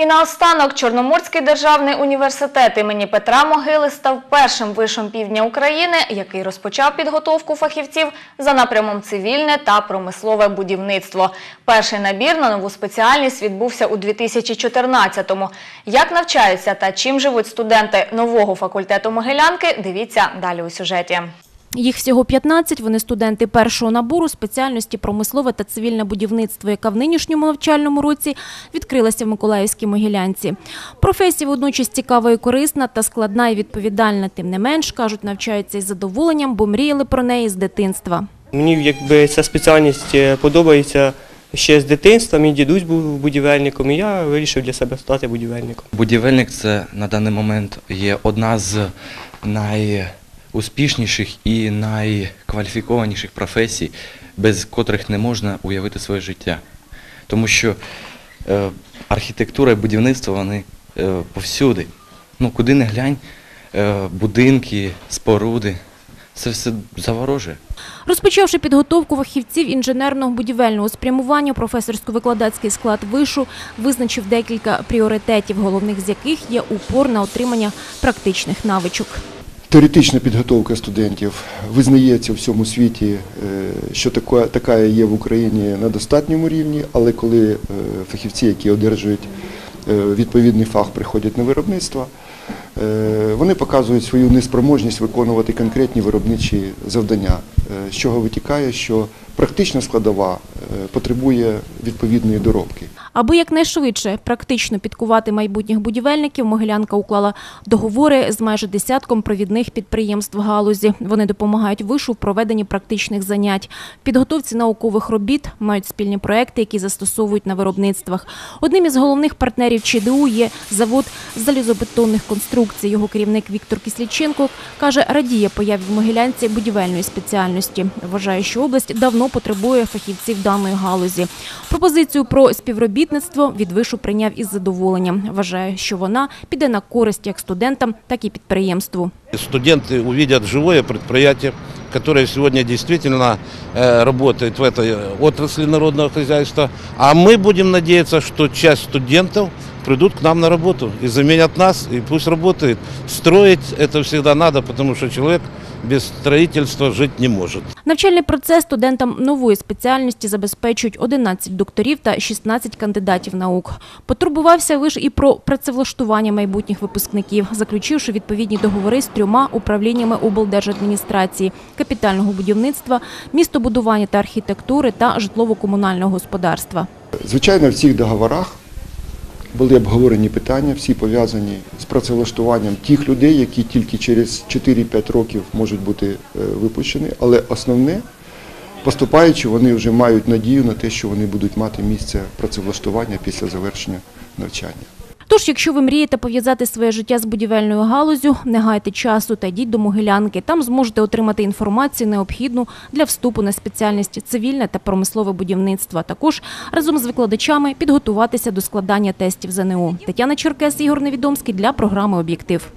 І наостанок Чорноморський державний університет імені Петра Могили став першим вишом півдня України, який розпочав підготовку фахівців за напрямом цивільне та промислове будівництво. Перший набір на нову спеціальність відбувся у 2014-му. Як навчаються та чим живуть студенти нового факультету Могилянки, дивіться далі у сюжеті. Їх всього 15, вони студенти першого набору спеціальності промислове та цивільне будівництво, яка в нинішньому навчальному році відкрилася в Миколаївській Могилянці. Професія водночас цікава і корисна та складна і відповідальна. Тим не менш, кажуть, навчаються із задоволенням, бо мріяли про неї з дитинства. Мені якби ця спеціальність е, подобається ще з дитинства. Мій дідусь був будівельником, і я вирішив для себе стати будівельником. Будівельник це на даний момент є одна з найуспішніших і найкваліфікованіших професій, без котрих не можна уявити своє життя. Тому що е, архітектура і будівництво вони е, повсюди. Ну, куди не глянь, е, будинки, споруди, це все заворожує. Розпочавши підготовку фахівців інженерного будівельного спрямування, професорсько-викладацький склад вишу визначив декілька пріоритетів, головних з яких є упор на отримання практичних навичок. Теоретична підготовка студентів визнається в всьому світі, е, що така, така є в Україні на достатньому рівні, але коли е, фахівці, які одержують е, відповідний фах, приходять на виробництво, вони показують свою неспроможність виконувати конкретні виробничі завдання, з чого витікає, що практична складова потребує відповідної доробки. Аби якнайшвидше практично підкувати майбутніх будівельників, Могилянка уклала договори з майже десятком провідних підприємств галузі. Вони допомагають вишу в проведенні практичних занять, підготовці наукових робіт, мають спільні проекти, які застосовують на виробництвах. Одним із головних партнерів ЧДУ є завод залізобетонних конструкцій. Його керівник Віктор Кисліченко каже, радіє появі в Могилянці будівельної спеціальності. Вважає, що область давно потребує фахівців даної галузі. Пропозицію про співробітництво від вишу прийняв із задоволенням. Вважає, що вона піде на користь як студентам, так і підприємству. Студенты увидят живое предприятие, которое сегодня действительно э, работает в этой отрасли народного хозяйства. А мы будем надеяться, что часть студентов придут к нам на работу и заменят нас, и пусть работает. Строить это всегда надо, потому что человек без строительства жить не может. Навчальний процес студентам нової спеціальності забезпечують 11 докторів та 16 кандидатів наук. Потурбувався виш і про працевлаштування майбутніх випускників, заключивши відповідні договори з трьома управліннями облдержадміністрації, капітального будівництва, містобудування та архітектури та житлово-комунального господарства. Звичайно, в цих договорах були обговорені питання, всі пов'язані з працевлаштуванням тих людей, які тільки через 4-5 років можуть бути е, випущені. Але основне, поступаючи, вони вже мають надію на те, що вони будуть мати місце працевлаштування після завершення навчання. Тож, якщо ви мрієте пов'язати своє життя з будівельною галузю, не гайте часу та йдіть до Могилянки. Там зможете отримати інформацію необхідну для вступу на спеціальність цивільне та промислове будівництво. Також разом з викладачами підготуватися до складання тестів ЗНО. Тетяна Черкес, Ігор Невідомський для програми Об'єктив.